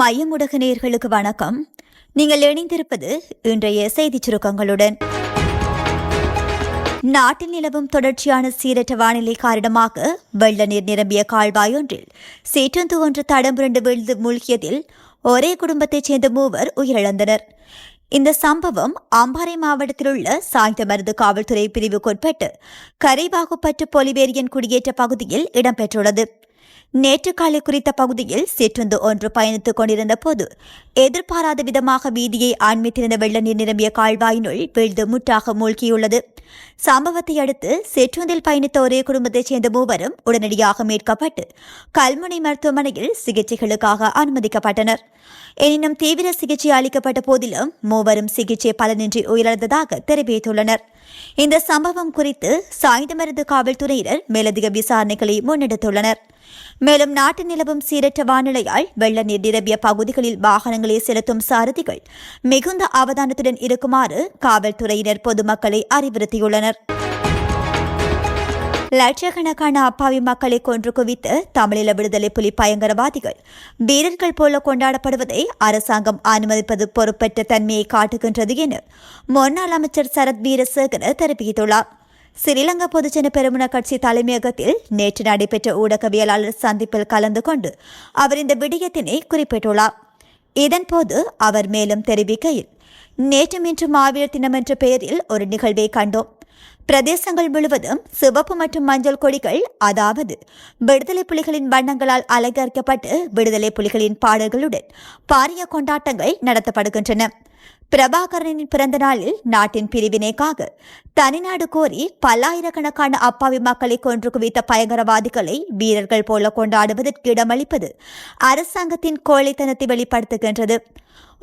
மையமுடக நேர்களுக்கு வணக்கம். நீங்கள் இணைந்திருப்பது இன்றைய செய்திச் சுருக்கங்களுடன். நாட்டில் நிலவும் தொடர்ச்சியான சீரற்ற வானிலை காரணமாக வெள்ள நீர் நிரம்பிய கால்வாய் ஒன்றில் சீற்றந்து ஒன்று தடம்புரண்டு விழுந்து மூழ்கியதில் ஒரே குடும்பத்தைச் சேர்ந்த மூவர் உயிரிழந்தனர். இந்த சம்பவம் அம்பாறை மாவட்டத்தில் உள்ள சாய்ந்தமருது காவல்துறை பிரிவுக்குட்பட்டு கரைவாகுப்பற்று பொலிவேரியன் குடியேற்ற பகுதியில் இடம்பெற்றுள்ளது. நேற்று காலை குறித்த பகுதியில் சிற்றுந்து ஒன்று பயணித்துக் கொண்டிருந்த போது எதிர்பாராத விதமாக வீதியை ஆண்மித்திருந்த வெள்ள நீர் நிரம்பிய கால்வாயினுள் வீழ்ந்து முற்றாக மூழ்கியுள்ளது. சம்பவத்தை அடுத்து சிற்றுந்தில் பயணித்த ஒரே குடும்பத்தைச் சேர்ந்த மூவரும் உடனடியாக மீட்கப்பட்டு கல்முனை மருத்துவமனையில் சிகிச்சைகளுக்காக அனுமதிக்கப்பட்டனர். எனினும் தீவிர சிகிச்சை அளிக்கப்பட்ட போதிலும் மூவரும் சிகிச்சை பலனின்றி உயிரிழந்ததாக தெரிவித்துள்ளனர். இந்த சம்பவம் குறித்து சாய்ந்தமருது காவல்துறையினர் மேலதிக விசாரணைகளை முன்னெடுத்துள்ளனர். மேலும் நாட்டு நிலவும் சீரற்ற வானிலையால் வெள்ள நீர் நிரம்பிய பகுதிகளில் வாகனங்களை செலுத்தும் சாரதிகள் மிகுந்த அவதானத்துடன் இருக்குமாறு காவல்துறையினர் பொதுமக்களை அறிவுறுத்தியுள்ளனர். லட்சக்கணக்கான அப்பாவி மக்களை கொன்று குவித்து தமிழீழ விடுதலை புலி பயங்கரவாதிகள் வீரர்கள் போல கொண்டாடப்படுவதை அரசாங்கம் அனுமதிப்பது பொறுப்பற்ற தன்மையை காட்டுகின்றது என முன்னாள் அமைச்சர் சரத் வீரசேகர தெரிவித்துள்ளார். ஸ்ரீலங்கா பொதுஜன பெருமுன கட்சி தலைமையகத்தில் நேற்று நடைபெற்ற ஊடகவியலாளர் சந்திப்பில் கலந்து கொண்டு அவர் இந்த விடயத்தினை குறிப்பிட்டுள்ளார். இதன்போது அவர் மேலும் தெரிவிக்கையில் நேற்று இன்று மாவீரர் தினம் என்ற பெயரில் ஒரு நிகழ்வை கண்டோம். பிரதேசங்கள் முழுவதும் சிவப்பு மற்றும் மஞ்சள் கொடிகள் அதாவது விடுதலை புலிகளின் வண்ணங்களால் அலங்கரிக்கப்பட்டு விடுதலை புலிகளின் பாடல்களுடன் பாரிய கொண்டாட்டங்கள் நடத்தப்படுகின்றன. பிரபாகரனின் பிறந்த நாளில் நாட்டின் பிரிவினைக்காக தனிநாடு கோரி பல்லாயிரக்கணக்கான அப்பாவி மக்களை கொன்று குவித்த பயங்கரவாதிகளை வீரர்கள் போல கொண்டாடுவதற்கு இடமளிப்பது அரசாங்கத்தின் கோழைத்தனத்தை வெளிப்படுத்துகின்றது.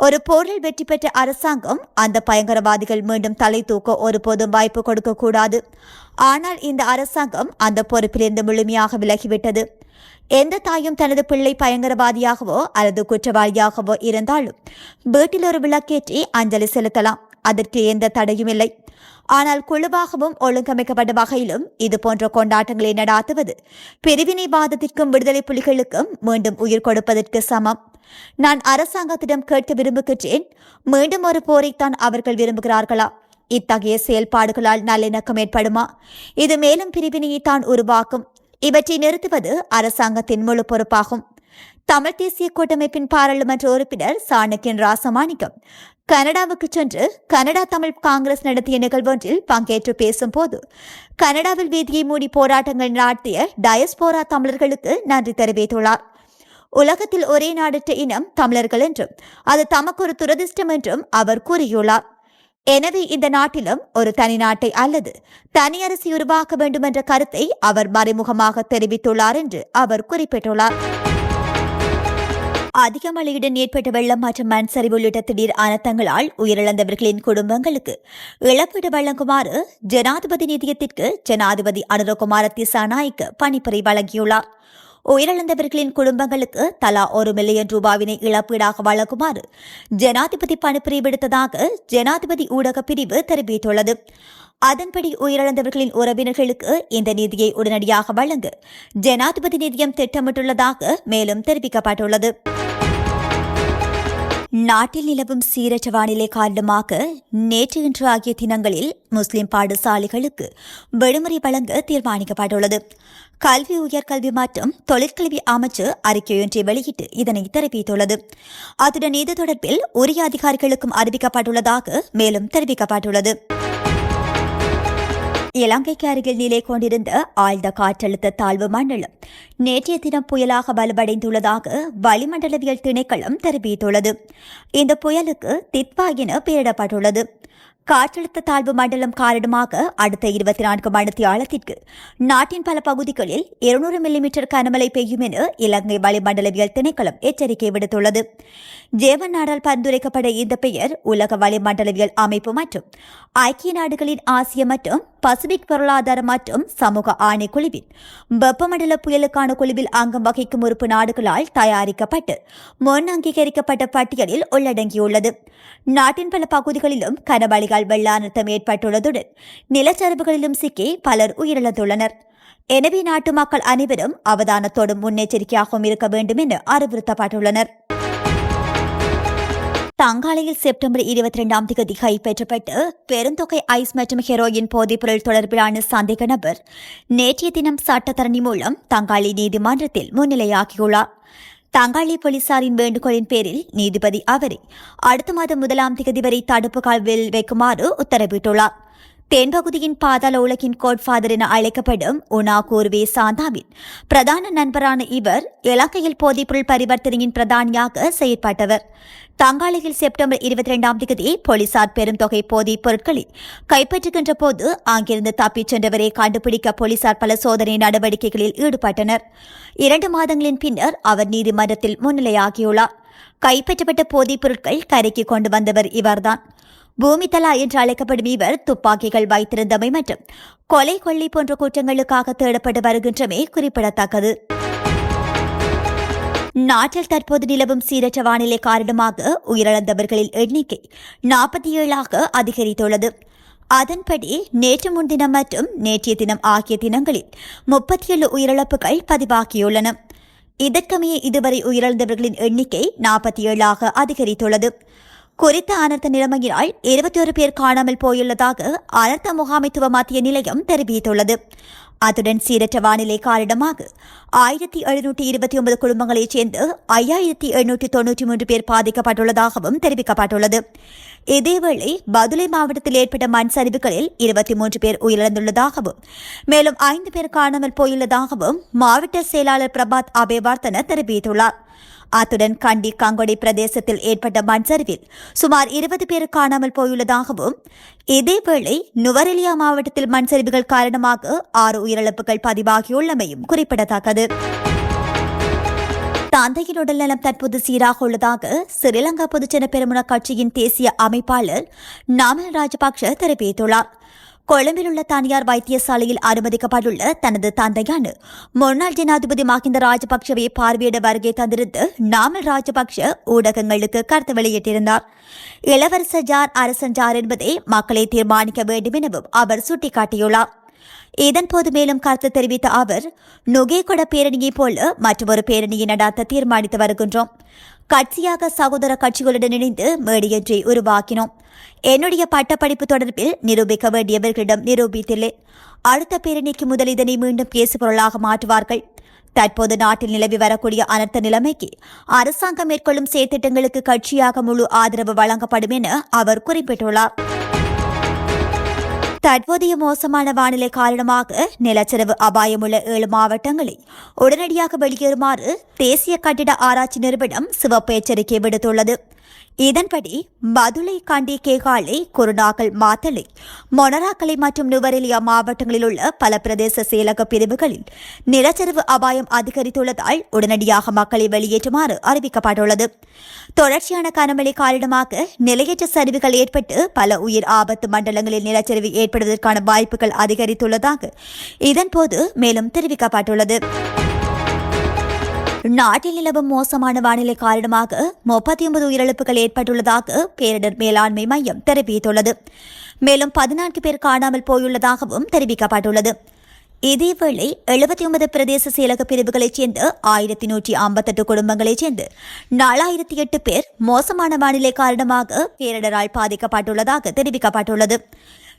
ஒரு போரில் வெற்றி பெற்ற அரசாங்கம் அந்த பயங்கரவாதிகள் மீண்டும் தலை தூக்க ஒருபோதும் வாய்ப்பு கொடுக்கக்கூடாது. ஆனால் இந்த அரசாங்கம் அந்த பொறுப்பிலிருந்து முழுமையாக விலகிவிட்டது. எந்த தாயும் தனது பிள்ளை பயங்கரவாதியாகவோ அல்லது குற்றவாளியாகவோ இருந்தாலும் வீட்டில் ஒரு விளக்கேற்றி அஞ்சலி செலுத்தலாம். அதற்கு எந்த தடையும் இல்லை. ஆனால் குழுவாகவும் ஒழுங்கமைக்கப்பட்ட வகையிலும் இது போன்ற கொண்டாட்டங்களை நடாத்துவது பிரிவினைவாதத்திற்கும் விடுதலை புலிகளுக்கும் மீண்டும் உயிர் கொடுப்பதற்கு சமம். நான் அரசாங்கத்திடம் கேட்க விரும்புகின்றேன். மீண்டும் ஒரு போரைத்தான் அவர்கள் விரும்புகிறார்களா? இத்தகைய செயல்பாடுகளால் நல்லிணக்கம் ஏற்படுமா? இது மேலும் பிரிவினையை தான் உருவாக்கும். இவற்றை நிறுத்துவது அரசாங்கத்தின் முழு பொறுப்பாகும். தமிழ் தேசிய கூட்டமைப்பின் பாராளுமன்ற உறுப்பினர் சாணக்கியன் ராசமாணிக்கம் கனடாவுக்கு சென்று கனடா தமிழ் காங்கிரஸ் நடத்திய நிகழ்வொன்றில் பங்கேற்று பேசும்போது கனடாவில் வீதியை மூடி போராட்டங்கள் நடத்திய டயஸ்போரா தமிழர்களுக்கு நன்றி தெரிவித்துள்ளார். உலகத்தில் ஒரே நாடற்ற இனம் தமிழர்கள் என்றும் அது தமக்கு ஒரு துரதிர்ஷ்டம் என்றும் அவர் கூறியுள்ளார். எனவே இந்த நாட்டிலும் ஒரு தனி நாட்டை அல்லது தனி உருவாக்க வேண்டும் என்ற கருத்தை அவர் மறைமுகமாக தெரிவித்துள்ளார் என்று அவர் குறிப்பிட்டுள்ளார். அதிக மழையுடன் ஏற்பட்ட வெள்ளம் மற்றும் மண் சரிவு உள்ளிட்ட திடீர் அனர்த்தங்களால் உயிரிழந்தவர்களின் குடும்பங்களுக்கு இழப்பீடு வழங்குமாறு ஜனாதிபதி நிதியத்திற்கு ஜனாதிபதி அனுரகுமார திசாநாய்க்கு பணிப்புரை வழங்கியுள்ளார். உயிரிழந்தவர்களின் குடும்பங்களுக்கு தலா ஒரு மில்லியன் ரூபாவினை இழப்பீடாக வழங்குமாறு ஜனாதிபதி பணிப்புரை விடுத்ததாக ஜனாதிபதி ஊடக பிரிவு தெரிவித்துள்ளது. அதன்படி உயிரிழந்தவர்களின் உறவினர்களுக்கு இந்த நிதியை உடனடியாக வழங்க ஜனாதிபதி நிதியம் திட்டமிட்டுள்ளதாக மேலும் தெரிவிக்கப்பட்டுள்ளது. நாட்டில் நிலவும் சீரற்ற வானிலை காரணமாக நேற்று இன்று ஆகிய தினங்களில் முஸ்லிம் பாடசாலைகளுக்கு விடுமுறை வழங்க தீர்மானிக்கப்பட்டுள்ளது. கல்வி உயர்கல்வி மற்றும் தொழிற்கல்வி அமைச்சு அறிக்கையொன்றை வெளியிட்டு இதனை தெரிவித்துள்ளது. அத்துடன் இது தொடர்பில் உரிய அதிகாரிகளுக்கும் அறிவிக்கப்பட்டுள்ளதாக மேலும் தெரிவிக்கப்பட்டுள்ளது. இலங்கைக்கு அருகில் நிலை கொண்டிருந்த ஆழ்ந்த காற்றழுத்த தாழ்வு மண்டலம் நேற்றைய தினம் புயலாக வலுவடைந்துள்ளதாக வளிமண்டலவியல் திணைக்களம் தெரிவித்துள்ளது. இந்த புயலுக்கு தித்வா என பெயரிடப்பட்டுள்ளது. காற்றழுத்த தாழ்வு மண்டலம் காரணமாக அடுத்த இருபத்தி நான்கு மணித்தியாலத்திற்கு ஆழத்திற்கு நாட்டின் பல பகுதிகளில் இருநூறு மில்லிமீட்டர் கனமழை பெய்யும் என இலங்கை வளிமண்டலவியல் திணைக்களம் எச்சரிக்கை விடுத்துள்ளது. ஜேவன் நாடால் பரிந்துரைக்கப்பட்ட இந்த பெயர் உலக வளிமண்டலவியல் அமைப்பு மற்றும் ஐக்கிய நாடுகளின் ஆசிய மற்றும் பசிபிக் பொருளாதார மற்றும் சமூக ஆணைக்குழுவின் வெப்பமண்டல புயலுக்கான குழுவில் அங்கம் வகிக்கும் உறுப்பு நாடுகளால் தயாரிக்கப்பட்டு முன் அங்கீகரிக்கப்பட்ட பட்டியலில் உள்ளடங்கியுள்ளது. நாட்டின் பல பகுதிகளிலும் கனமழை வெள்ள அனர்த்தம் ஏற்பட்டுள்ளதுடன் நிலச்சரிவுகளிலும் சிக்கி பலர் உயிரிழந்துள்ளனர். எனவே நாட்டு மக்கள் அனைவரும் அவதானத்தோடும் முன்னெச்சரிக்கையாகவும் இருக்க வேண்டும் என அறிவுறுத்தப்பட்டுள்ளனர். தங்காலையில் செப்டம்பர் இருபத்தி ரெண்டாம் தேதி கைப்பற்றப்பட்டு பெருந்தொகை ஐஸ் மற்றும் ஹெரோயின் போதைப்பொருள் தொடர்பிலான சந்தேக நபர் நேற்றைய தினம் சட்டத்தரணி மூலம் தங்காளி நீதிமன்றத்தில் முன்னிலையாகியுள்ளார். தங்காளி போலீசாரின் வேண்டுகோளின் பேரில் நீதிபதி அவரை அடுத்த மாதம் முதலாம் தேதி வரை தடுப்பு காவலில் வைக்குமாறு உத்தரவிட்டுள்ளார். தென்பகுதியின் பாதாள உலகின் கோட்ஃபாதர் என அழைக்கப்படும் உனா கூர்வே சாந்தாவின் பிரதான நண்பரான இவர் இலங்கையில் போதைப்பொருள் பரிவர்த்தனையின் பிரதானியாக செயற்பட்டவர். தங்காலையில் செப்டம்பர் இருபத்தி இரண்டாம் தேதி போலீசார் பெரும் தொகை போதைப் பொருட்களை கைப்பற்றுகின்ற போது அங்கிருந்து தப்பிச் சென்றவரை கண்டுபிடிக்க போலீசார் பல சோதனை நடவடிக்கைகளில் ஈடுபட்டனர். இரண்டு மாதங்களின் பின்னர் அவர் நீதிமன்றத்தில் முன்னிலையாகியுள்ளார். கைப்பற்றப்பட்ட போதைப் பொருட்கள் கரைக்கு கொண்டு வந்தவர் இவர்தான். பூமிதலா என்று அழைக்கப்படும் இவர் துப்பாக்கிகள் வைத்திருந்தமை மற்றும் கொலை கொள்ளி போன்ற குற்றங்களுக்காக தேடப்பட்டு வருகின்றமை குறிப்பிடத்தக்கது. நாட்டில் தற்போது நிலவும் சீரற்ற வானிலை காரணமாக உயிரிழந்தவர்களின் எண்ணிக்கை நாற்பத்தி ஏழாக அதிகரித்துள்ளது. அதன்படி நேற்று முன்தினம் மற்றும் நேற்றைய தினம் ஆகிய தினங்களில் முப்பத்தி ஏழு உயிரிழப்புகள் பதிவாகியுள்ளன. இதற்கமைய இதுவரை உயிரிழந்தவர்களின் எண்ணிக்கை நாற்பத்தி ஏழாக அதிகரித்துள்ளது. குறித்த அனர்த்த நிலைமையினால் இருபத்தி ஒரு பேர் காணாமல் போயுள்ளதாக அனர்த்த முகாமைத்துவ மத்திய நிலையம் தெரிவித்துள்ளது. அத்துடன் சீரற்ற வானிலை காரணமாக ஆயிரத்தி எழுநூற்றி இருபத்தி ஒன்பது குடும்பங்களைச் சேர்ந்து ஐயாயிரத்தி எழுநூற்றி தொன்னூற்றி மூன்று பேர் பாதிக்கப்பட்டுள்ளதாகவும் தெரிவிக்கப்பட்டுள்ளது. இதேவேளை பதுளை மாவட்டத்தில் ஏற்பட்ட மண் சரிவுகளில் இருபத்தி மூன்று பேர் உயிரிழந்துள்ளதாகவும் மேலும் ஐந்து பேர் காணாமல் போயுள்ளதாகவும் மாவட்ட செயலாளர் பிரபாத் அபேவர்த்தன தெரிவித்துள்ளார். அத்துடன் கண்டி கங்கொடி பிரதேசத்தில் ஏற்பட்ட மண் சரிவில் சுமார் இருபது பேர் காணாமல் போயுள்ளதாகவும் இதேவேளை நுவரெலியா மாவட்டத்தில் மண் சரிவுகள் காரணமாக ஆறு உயிரிழப்புகள் பதிவாகியுள்ளமையும் குறிப்பிடத்தக்கது. தந்தையின் உடல்நலம் தற்போது சீராக உள்ளதாக ஸ்ரீலங்கா பொதுஜன பெருமுன கட்சியின் தேசிய அமைப்பாளர் நாமல் ராஜபக்ஷ தெரிவித்துள்ளார். கொழும்பில் உள்ள தனியார் வைத்தியசாலையில் அனுமதிக்கப்பட்டுள்ள தனது தந்தையான முன்னாள் ஜனாதிபதி மஹிந்த ராஜபக்சவை பார்வையிட வருகை தந்திருந்து நாமல் ராஜபக்ஷ ஊடகங்களுக்கு கருத்து வெளியிட்டிருந்தார். இளவரசர் ஜார் அரசன் ஜார் என்பதை மக்களை தீர்மானிக்க வேண்டும் எனவும் அவர் சுட்டிக்காட்டியுள்ளார். இதன்போது மேலும் கருத்து தெரிவித்த அவர் நுகேகொட பேரணியைப் போல மற்றொரு பேரணியை நடாத்த தீர்மானித்து வருகின்றோம். கட்சியாக சகோதர கட்சிகளுடன் இணைந்து மேடையொன்றை உருவாக்கினோம். என்னுடைய பட்டப்படிப்பு தொடர்பில் நிரூபிக்க வேண்டியவர்களிடம் நிரூபித்துள்ளேன் அடுத்த பேரணிக்கு முதல் இதனை மீண்டும் பேசுபொருளாக மாற்றுவார்கள். தற்போது நாட்டில் நிலவி வரக்கூடிய அனர்த்த நிலைமைக்கு அரசாங்கம் மேற்கொள்ளும் செயற்திட்டங்களுக்கு கட்சியாக முழு ஆதரவு வழங்கப்படும் என அவர் குறிப்பிட்டுள்ளார். தற்போதைய மோசமான வானிலை காரணமாக நிலச்சரிவு அபாயமுள்ள ஏழு மாவட்டங்களை உடனடியாக வெளியேறுமாறு தேசிய கட்டிட ஆராய்ச்சி நிறுவனம் சிவப்பு எச்சரிக்கை விடுத்துள்ளது. இதன்படி மதுளை காண்டி கேகாலை குருநாகல் மாத்தளை மொனராக்கலை மற்றும் நுவரெலியா மாவட்டங்களில் உள்ள பல பிரதேச செயலக பிரிவுகளில் நிலச்சரிவு அபாயம் அதிகரித்துள்ளதால் உடனடியாக மக்களை வெளியேற்றுமாறு அறிவிக்கப்பட்டுள்ளது. தொடர்ச்சியான கனமழை காரணமாக நிலையற்ற சரிவுகள் ஏற்பட்டு பல உயிர் ஆபத்து மண்டலங்களில் நிலச்சரிவு ஏற்படுவதற்கான வாய்ப்புகள் அதிகரித்துள்ளதாக இதன்போது மேலும் தெரிவிக்கப்பட்டுள்ளது. நாட்டில் நிலவும் மோசமான வானிலை காரணமாக முப்பத்தி ஒன்பது உயிரிழப்புகள் ஏற்பட்டுள்ளதாக பேரிடர் மேலாண்மை மையம் தெரிவித்துள்ளது. மேலும் பதினான்கு பேர் காணாமல் போயுள்ளதாகவும் தெரிவிக்கப்பட்டுள்ளது. இதேவேளை எழுபத்தி ஒன்பது பிரதேச செயலக பிரிவுகளைச் சேர்ந்த ஆயிரத்தி நூற்றி ஐம்பத்தெட்டு குடும்பங்களைச் சேர்ந்து நாலாயிரத்தி எட்டு பேர் மோசமான வானிலை காரணமாக பேரிடரால் பாதிக்கப்பட்டுள்ளதாக தெரிவிக்கப்பட்டுள்ளது.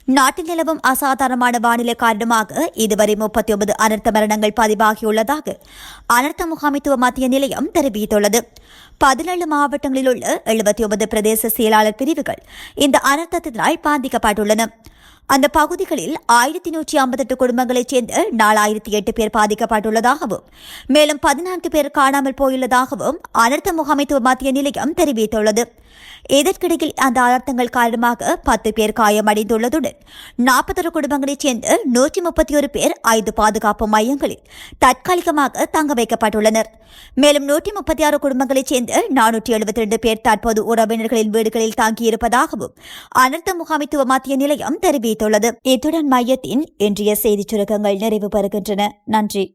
நாட்டில் நிலவும் அசாதாரணமான வானிலை காரணமாக இதுவரை முப்பத்தி ஒன்பது அனர்த்த மரணங்கள் பதிவாகியுள்ளதாக அனர்த்த முகாமைத்துவ மத்திய நிலையம் தெரிவித்துள்ளது பதினேழு மாவட்டங்களில் உள்ள எழுபத்தி ஒன்பது பிரதேச செயலாளர் பிரிவுகள் இந்த அனர்த்தத்தினால் பாதிக்கப்பட்டுள்ளன. அந்த பகுதிகளில் ஆயிரத்தி நூற்றி ஐம்பத்தெட்டு குடும்பங்களைச் சேர்ந்த நாலாயிரத்தி எட்டு பேர் பாதிக்கப்பட்டுள்ளதாகவும் மேலும் பதினான்கு பேர் காணாமல் போயுள்ளதாகவும் அனர்த்த முகாமைத்துவ மத்திய நிலையம் தெரிவித்துள்ளது. இதற்கிடையில் அந்த அனர்த்தங்கள் காரணமாக பத்து பேர் காயமடைந்துள்ளதுடன் நாற்பத்தொரு குடும்பங்களைச் சேர்ந்த நூற்றி முப்பத்தி ஒரு பேர் ஐந்து பாதுகாப்பு மையங்களில் தற்காலிகமாக தங்க வைக்கப்பட்டுள்ளனர். மேலும் நூற்றி முப்பத்தி ஆறு குடும்பங்களைச் சேர்ந்த நானூற்றி எழுபத்தி ரெண்டு பேர் தற்போது உறவினர்களின் வீடுகளில் தாங்கியிருப்பதாகவும் அனர்த்த முகாமைத்துவ மத்திய நிலையம் தெரிவித்துள்ளது. இத்துடன் மையத்தின் இன்றைய செய்திச் சுருக்கங்கள் நிறைவு பெறுகின்றன நன்றி.